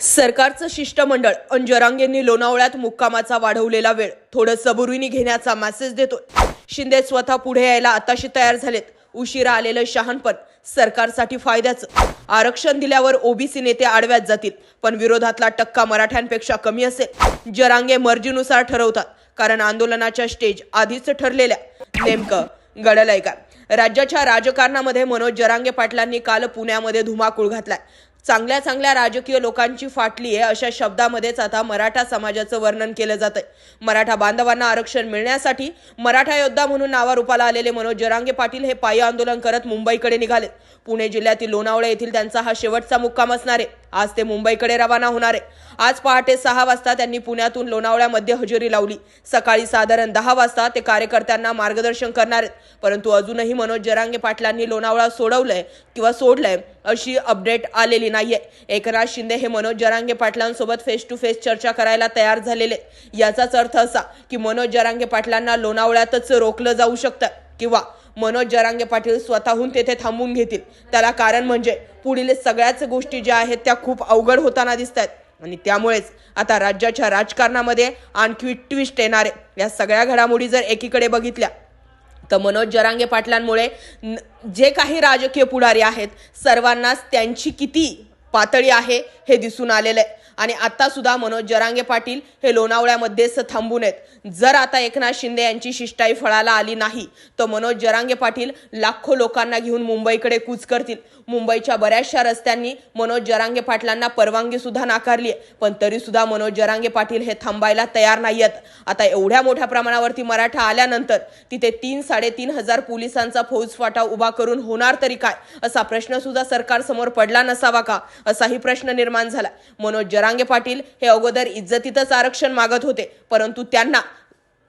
सरकारचं शिष्टमंडळ अंजरांगेंनी लोणावळ्यात मुक्कामाचा वाढवलेला वेळ. थोडं सबुरीने घेण्याचा मेसेज देतोय. शिंदे स्वतः पुढे यायला आताशी तयार झालेत. उशिरा आलेलं शहाणपण सरकारसाठी फायद्याचं. आरक्षण दिल्यावर ओबीसी नेते आडव्यात जातील पण विरोधातला टक्का मराठ्यांपेक्षा कमी असेल. जरांगे मर्जीनुसार ठरवतात कारण आंदोलनाच्या स्टेज आधीच ठरलेल्या. नेमकं घडलंय का राज्याच्या राजकारणामध्ये मनोज जरांगे पाटलांनी काल पुण्यामध्ये धुमाकूळ घातलाय. चांगल्या चांगल्या राजकीय लोकांची फाटली आहे अशा शब्दामध्येच आता मराठा समाजाचं वर्णन केलं जातंय. मराठा बांधवांना आरक्षण मिळण्यासाठी मराठा योद्धा म्हणून नावारूपाला आलेले मनोज जरांगे पाटील हे पायी आंदोलन करत मुंबईकडे निघाले पुणे जिल्ह्यातील लोणावळे येथील त्यांचा हा शेवटचा मुक्काम असणार आहे. आज ते मुंबईकडे रवाना होणार आहे. आज पहाटे सहा वाजता त्यांनी पुण्यातून लोणावळ्यामध्ये हजेरी लावली. सकाळी साधारण दहा वाजता ते कार्यकर्त्यांना मार्गदर्शन करणार आहेत. परंतु अजूनही मनोज जरांगे पाटलांनी लोणावळा सोडवलंय किंवा सोडलंय अशी अपडेट आलेली नाहीये. एकनाथ शिंदे हे मनोज जरांगे पाटलांसोबत फेस टू फेस चर्चा करायला तयार झालेले याचाच अर्थ असा की मनोज जरांगे पाटलांना लोणावळ्यातच रोखलं जाऊ शकतं. किंवा मनोज जरांगे पाटील स्वतःहून तेथे थांबून घेतील. त्याला कारण म्हणजे पुढील सगळ्याच गोष्टी ज्या आहेत त्या खूप अवघड होताना दिसत आहेत आणि त्यामुळेच आता राज्याच्या राजकारणामध्ये आणखी ट्विस्ट येणार आहे. या सगळ्या घडामोडी जर एकीकडे बघितल्या तर मनोज जरांगे पाटलांमुळे न- जे काही राजकीय पुढारी आहेत सर्वांनाच त्यांची किती पातळी आहे हे दिसून आलेलं आहे. आणि आता सुद्धा मनोज जरांगे पाटील हे लोणावळ्यामध्येच थांबून आहेत. जर आता एकनाथ शिंदे यांची शिष्टाई फळाला आली नाही तर मनोज जरांगे पाटील लाखो लोकांना घेऊन मुंबईकडे कूच करतील. मुंबईच्या बऱ्याचशा रस्त्यांनी मनोज जरांगे पाटलांना परवानगी सुद्धा नाकारली आहे. पण तरी सुद्धा मनोज जरांगे पाटील हे थांबायला तयार नाही आहेत. आता एवढ्या मोठ्या प्रमाणावरती मराठा आल्यानंतर तिथे तीन साडेतीन हजार पोलिसांचा फौजफाटा उभा करून होणार तरी काय? असा प्रश्न सुद्धा सरकारसमोर पडला नसावा का? असाही प्रश्न निर्माण झाला. मनोज जरांगे पाटील हे अगोदर इज्जतीतच आरक्षण मागत होते परंतु त्यांना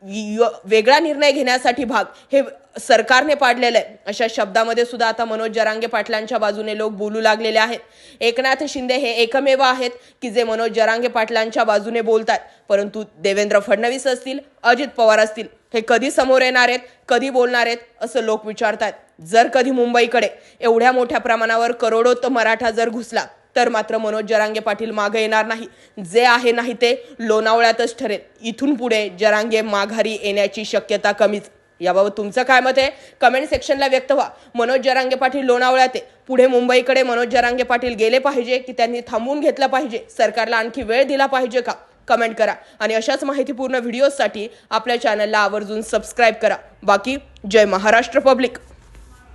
वेगळा निर्णय घेण्यासाठी भाग हे सरकारने पाडलेलं आहे. अशा शब्दामध्ये सुद्धा आता मनोज जरांगे पाटलांच्या बाजूने लोक बोलू लागलेले आहेत. एकनाथ शिंदे हे एकमेव आहेत की जे मनोज जरांगे पाटलांच्या बाजूने बोलतात परंतु देवेंद्र फडणवीस असतील अजित पवार असतील हे कधी समोर येणार आहेत कधी बोलणार आहेत असं लोक विचारतात. जर कधी मुंबईकडे एवढ्या मोठ्या प्रमाणावर करोडोत मराठा जर घुसला तर मात्र मनोज जरांगे पाटील मागे येणार नाही. जे आहे नाही ते लोणावळ्यातच ठरेल. इथून पुढे जरांगे माघारी येण्याची शक्यता कमीच. याबाबत तुमचं काय मत आहे? कमेंट सेक्शनला व्यक्त व्हा. मनोज जरांगे पाटील लोणावळ्यात आहे. पुढे मुंबईकडे मनोज जरांगे पाटील गेले पाहिजे की त्यांनी थांबून घेतलं पाहिजे? सरकारला आणखी वेळ दिला पाहिजे का? कमेंट करा. आणि अशाच माहितीपूर्ण व्हिडिओसाठी आपल्या चॅनलला आवर्जून सबस्क्राईब करा. बाकी जय महाराष्ट्र पब्लिक